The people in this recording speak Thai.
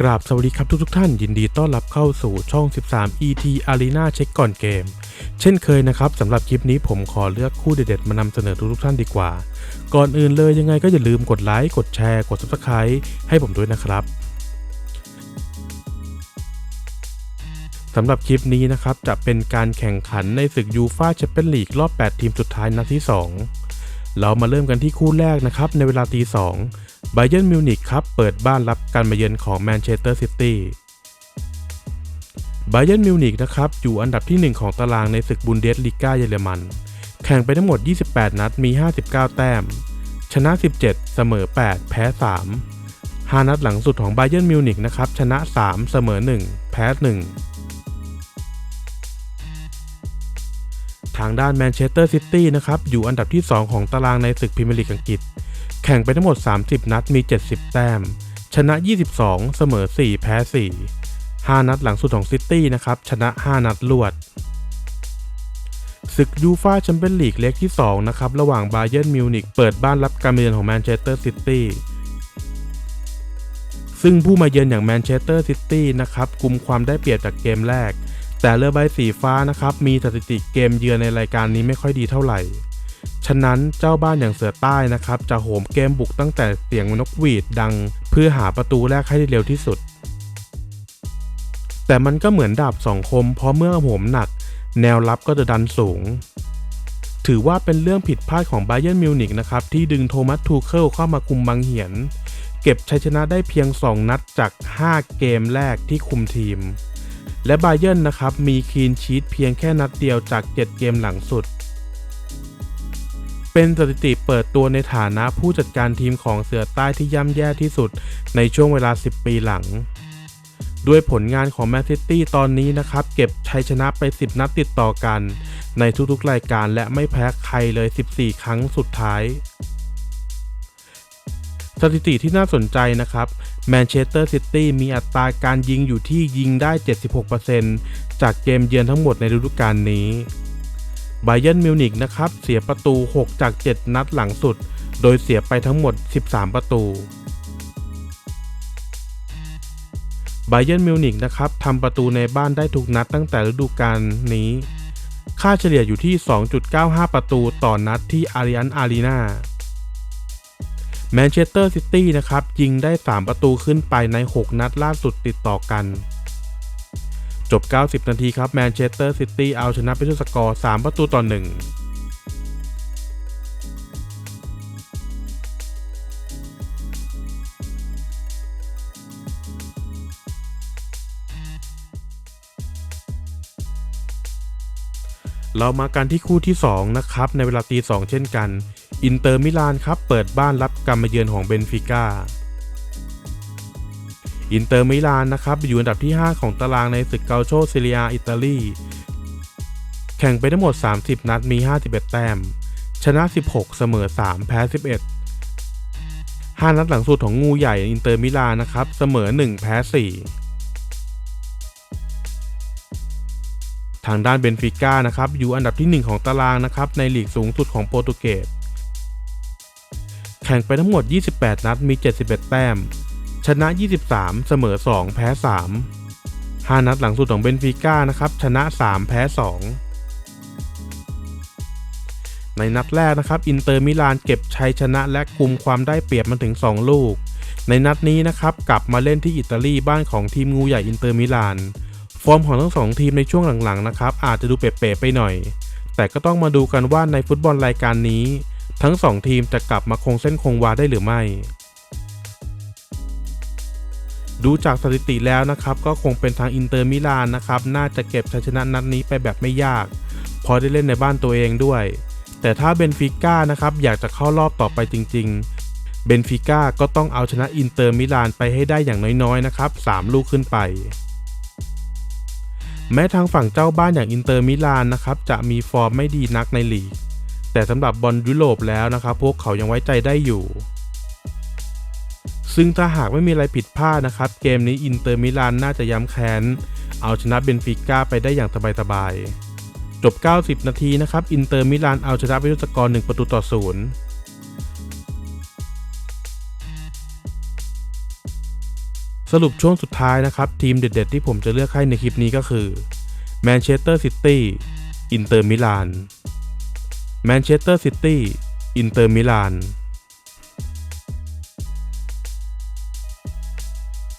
กราบสวัสดีครับทุกทุกท่านยินดีต้อนรับเข้าสู่ช่อง 13 ET Arena เช็คก่อนเกม เช่นเคยนะครับสำหรับคลิปนี้ผมขอเลือกคู่เด็ดๆมานำเสนอทุกทุกท่านดีกว่า ก่อนอื่นเลยยังไงก็อย่าลืมกดไลค์กดแชร์กด Subscribe ให้ผมด้วยนะครับสำหรับคลิปนี้นะครับจะเป็นการแข่งขันในศึกยูฟาแชมเปี้ยนลีกรอบ 8 ทีมสุดท้ายนัดที่ 2 เรามาเริ่มกันที่คู่แรกนะครับ ในเวลาตีสองไบเย r ร์มิวนิกครับ เปิดบ้านรับการมาเยือนของแมนเชสเตอร์ซิตี้ไบเย r ร์มิวนิกนะครับ อยู่อันดับที่ 1 ของตารางในศึกบุนเดสลีกาเยอรมัน แข่งไปทั้งหมด 28 นัดมี 59 แต้ม ชนะ 17 เสมอ 8 แพ้ 3 5 นัดหลังสุดของไบเย r ร์มิวนิกนะครับ ชนะ 3 เสมอ 1 แพ้ 1 ทางด้านแมนเชสเตอร์ซิตี้นะครับอยู่อันดับที่ 2 ของตารางในศึกพรีเมียร์ลีกอังกฤษ แข่งไปทั้งหมด 30 นัดมี 70 แต้ม ชนะ 22 เสมอ 4 แพ้ 4 5 นัดหลังสุดของซิตี้นะครับชนะ 5 นัดรวดศึกยูฟาแชมเปี้ยนลีกเล็กที่ 2 นะครับ ระหว่างบาเยิร์นมิวนิกเปิดบ้านรับการมาเยือนของแมนเชสเตอร์ซิตี้ซึ่งผู้มาเยือนอย่างแมนเชสเตอร์ซิตี้นะครับกุมความได้เปรียบจากเกมแรก แต่เรือใบสีฟ้านะครับมีสถิติเกมเยือนในรายการนี้ไม่ค่อยดีเท่าไหร่ ฉะนั้นเจ้าบ้านอย่างเสือใต้นะครับจะโหมเกมบุกตั้งแต่เสียงนกหวีดดัง เพื่อหาประตูแรกให้ได้เร็วที่สุด แต่มันก็เหมือนดาบสองคม เพราะเมื่อโหมหนัก แนวรับก็จะดันสูง ถือว่าเป็นเรื่องผิดพลาดของไบเย r ร์มิวนิกนะครับที่ดึงโทมัสทูเคิลเข้ามาคุมบังเหียน เก็บชัยชนะได้เพียง 2 นัดจาก 5 เกมแรกที่คุมทีม และบาเยิร์นนะครับมีคลีนชีตเพียงแค่นัดเดียวจาก 7 เกมหลังสุด เป็นสถิติเปิดตัวในฐานะผู้จัดการทีมของเสือใต้ที่ย่ำแย่ที่สุดในช่วงเวลา 10 ปีหลัง ด้วยผลงานของแมนซิตี้ตอนนี้นะครับ เก็บชัยชนะไป 10 นัดติดต่อกัน ในทุกๆรายการและไม่แพ้ใครเลย 14 ครั้งสุดท้าย สถิติที่น่าสนใจนะครับแมนเชสเตอร์ซิตี้มีอัตราการยิงอยู่ที่ยิงได้ 76%จากเกมเยือนทั้งหมดในฤดูกาลนี้ไบเย r ร์มิวนิกนะครับเสียประตู 6 จาก 7 นัดหลังสุด โดยเสียไปทั้งหมด 13 ประตูไบเย r ร์มิวนิกนะครับทำประตูในบ้านได้ทุกนัดตั้งแต่ฤดูกาลนี้ ค่าเฉลี่ยอยู่ที่ 2.95 ประตูต่อนัดที่อาริอันอารีนา แมนเชสเตอร์ซิตี้นะครับยิงได้ 3 ประตูขึ้นไปใน 6 นัดล่าสุดติดต่อกัน จบ 90 นาทีครับแมนเชสเตอร์ซิตี้เอาชนะไปด้วยสกอร์ 3 ประตูต่อ 1เรามากันที่คู่ที่ 2 นะครับ ในเวลาตี 2 เช่นกัน อินเตอร์มิลานครับเปิดบ้านรับการมาเยือนของเบนฟิก้าอินเตอร์มิลานนะครับอยู่อันดับที่ 5 ของตารางในศึกเกาโชเซเรียอิตาลีแข่งไปทั้งหมด 30 นัดมี 51 แต้ม ชนะ 16 เสมอ 3 แพ้ 11 5 นัดหลังสุดของงูใหญ่อินเตอร์มิลานนะครับเสมอ 1 แพ้ 4 ทางด้านเบนฟิก้านะครับอยู่อันดับที่ 1 ของตารางนะครับในลีกสูงสุดของโปรตุเกส แข่งไปทั้งหมด 28 นัดมี 71 แต้ม ชนะ 23 เสมอ 2 แพ้ 3 5 นัดหลังสุดของเบนฟิก้านะครับ ชนะ 3 แพ้ 2 ในนัดแรกนะครับ อินเตอร์มิลานเก็บชัยชนะและกุมความได้เปรียบมาถึง 2 ลูก ในนัดนี้นะครับ กลับมาเล่นที่อิตาลีบ้านของทีมงูใหญ่อินเตอร์มิลาน ฟอร์มของทั้งสองทีมในช่วงหลังๆนะครับอาจจะดูเป๋ๆไปหน่อย แต่ก็ต้องมาดูกันว่าในฟุตบอลรายการนี้ ทั้ง 2 ทีมจะกลับมาคงเส้นคงวาได้หรือไม่ ดูจากสถิติแล้วนะครับ ก็คงเป็นทางอินเตอร์มิลานนะครับ น่าจะเก็บชัยชนะนัดนี้ไปแบบไม่ยาก พอได้เล่นในบ้านตัวเองด้วย แต่ถ้าเบนฟิก้านะครับอยากจะเข้ารอบต่อไปจริง ๆ เบนฟิก้าก็ต้องเอาชนะอินเตอร์มิลานไปให้ได้อย่างน้อยๆนะครับ3ลูกขึ้นไปแม้ทางฝั่งเจ้าบ้านอย่างอินเตอร์มิลานนะครับจะมีฟอร์มไม่ดีนักในลีก แต่สำหรับบอลยุโรปแล้วนะครับพวกเขายังไว้ใจได้อยู่ ซึ่งถ้าหากไม่มีอะไรผิดพลาดนะครับ เกมนี้อินเตอร์มิลานน่าจะย้ำแค้น เอาชนะเบนฟิก้าไปได้อย่างสบายๆ จบ 90 นาทีนะครับ อินเตอร์มิลานเอาชนะไปด้วยสกอร์ 1 ประตูต่อ 0สรุปช่วงสุดท้ายนะครับ ทีมเด็ด ๆ ที่ผมจะเลือกให้ในคลิปนี้ก็คือแมนเชสเตอร์ซิตี้อินเตอร์มิลาน แมนเชสเตอร์ซิตี้ อินเตอร์มิลาน